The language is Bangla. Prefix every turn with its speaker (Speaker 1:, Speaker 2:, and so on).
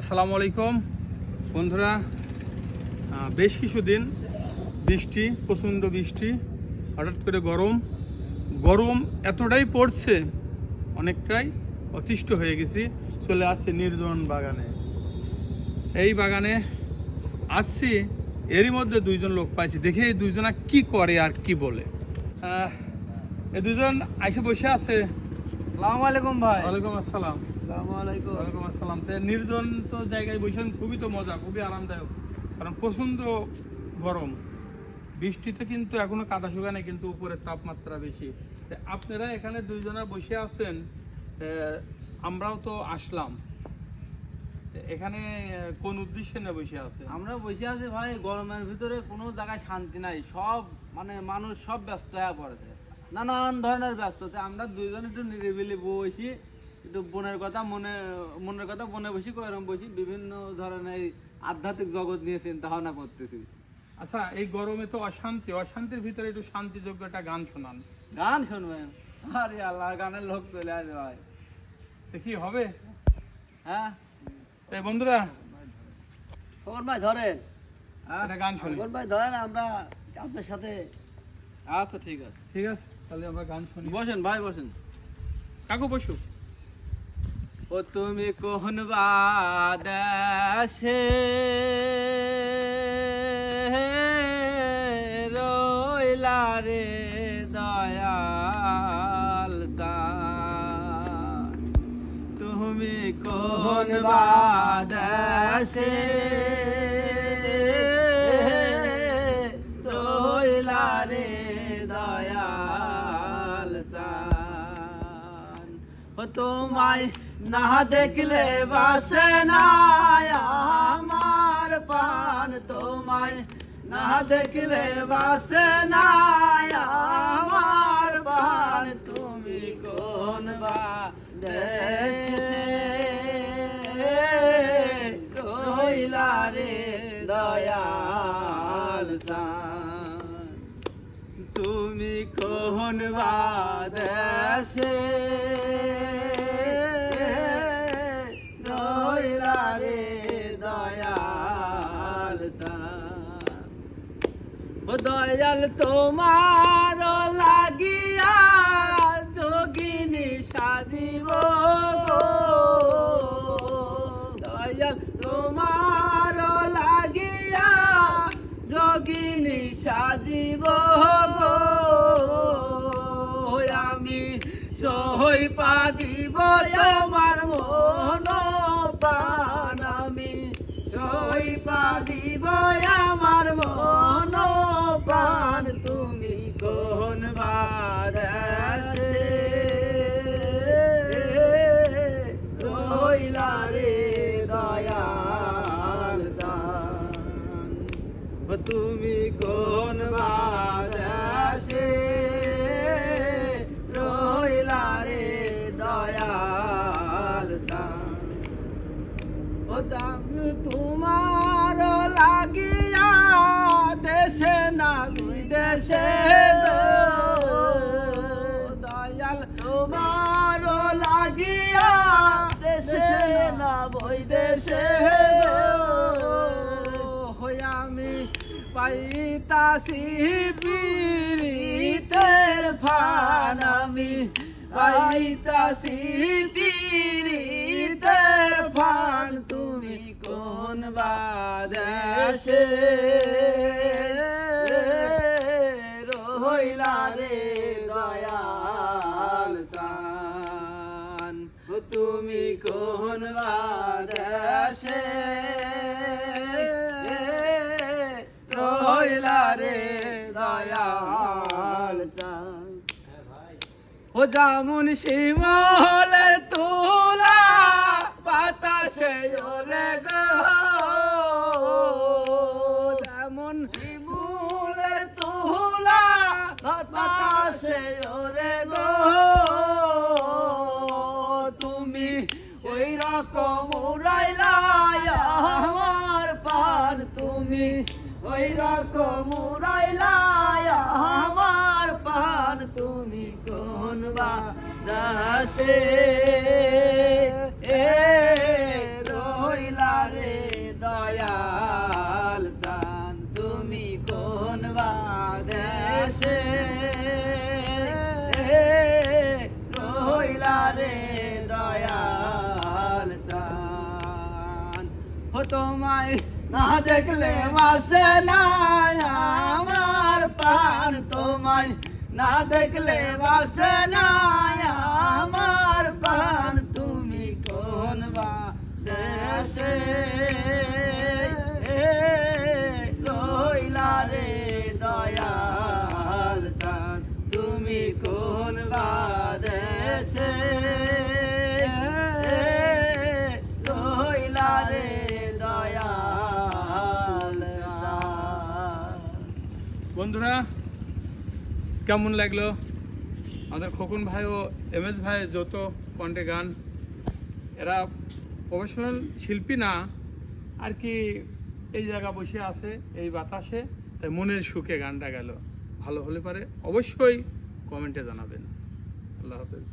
Speaker 1: আসসালামু আলাইকুম। বন্ধুরা বেশ কিছুদিন বৃষ্টি, প্রচণ্ড বৃষ্টি, হঠাৎ করে গরম। গরম এতটাই পড়ছে, অনেকটাই অতিষ্ঠ হয়ে গেছি। চলে আসছে নির্জন বাগানে। এই বাগানে আসছি, এরই মধ্যে দুইজন লোক পাইছি। দেখে এই দুইজনা কি করে আর কি বলে। এই দুজন আইসে বসে আছে।
Speaker 2: সালাম আলাইকুম ভাই।
Speaker 1: ওয়ালাইকুম আসসালাম।
Speaker 2: আসসালামু আলাইকুম।
Speaker 1: ওয়ালাইকুম আসসালাম। তো নির্জন তো জায়গায় বসেন খুবই তো মজা খুবই আরামদায়ক। কারণ প্রচণ্ড গরম। বৃষ্টিতে কিন্তু এখনও কাদা শুকায় কিন্তু উপরের তাপমাত্রা বেশি। আপনারা এখানে দুইজনা বসে আছেন আহ, আমরাও তো আসলাম। এখানে কোন উদ্দেশ্যে না বসে আছে?
Speaker 2: আমরা বসে আছি ভাই গরমের ভিতরে কোনো জায়গায় শান্তি নাই। সব মানে মানুষ সব ব্যস্ত হয়ে পড়েছে। নানান ধরনের ব্যস্ততা। আমরা দুইজন একটু নিরিবিলি বসি একটু বোনের কথা মনে মনের কথা মনে বসি এরকম বসি বিভিন্ন ধরনের আধ্যাত্মিক জগৎ নিয়ে চিন্তা ভাবনা করতেছি।
Speaker 1: আচ্ছা এই গরমে তো অশান্তি অশান্তির ভিতরে একটু শান্তিযোগ্য একটা গান শোনান।
Speaker 2: গান শুনবেন? আরে আল্লাহ গানের লোক চলে আসবে ভাই।
Speaker 1: কি হবে?
Speaker 2: হ্যাঁ?
Speaker 1: এই বন্ধুরা
Speaker 3: খবর ভাই ধরেন?
Speaker 2: হ্যাঁ?
Speaker 1: গান শুনি।
Speaker 3: খবর ভাই ধরেন আমরা আপনার সাথে
Speaker 2: আচ্ছা ঠিক আছে।
Speaker 1: ঠিক আছে তাহলে আমরা গান শুনি।
Speaker 2: বসেন ভাই বসেন।
Speaker 1: কাকু বসু।
Speaker 2: ও তুমি কোন বাদেশে রইলা রে দয়াল তুমি কোন বাদেশে তোমায় না দেখলে বাসে না, আমার পান তোমায় না দেখলে বাসে না, আমার পান তুমি কোন বা দেশে রইলা রে দয়াল চাঁদ। তুমি কোন বাদেশে রইলা রে দয়াল। ও দয়াল তোমার আমি সহই পাগিব তোমার মন পান সই পাগিব আমার মন পান তুমি কোন বাদেশে রইলা তুমি কোন তোমার লাগিয়া দেশে না বিদেশে দয়াল, তোমার লাগিয়া দেশে না বৈদেশে আমি পাইতাছি পীড়িতের ফান। আমি পাইতাছি পীড়িতের ফান। তুমি কোন বাদেশে রইলা রে দয়াল সান। তুমি কোন বাদেশে রইলা রে দয়াল সান। ও যেমন শিমলের উড়াইলা আমার পান তুমি। ওই রকম উড়াইলা আমার পান তুমি। কোন বা দাসে তোমায় না দেখলে বাসে না
Speaker 3: আমার পান তোমায় না দেখলে বাসে না
Speaker 1: বন্ধুরা, কেমন লাগল? আমাদের খোকন ভাই ও এম এস ভাই যত কণ্ঠে গান। এরা প্রফেশনাল শিল্পী না, আর কি এই জায়গা বসে আছে, এই বাতাসে, তাই মনের সুখে গানটা গেল। ভালো হলে পারে অবশ্যই কমেন্টে জানাবেন। আল্লাহ হাফেজ।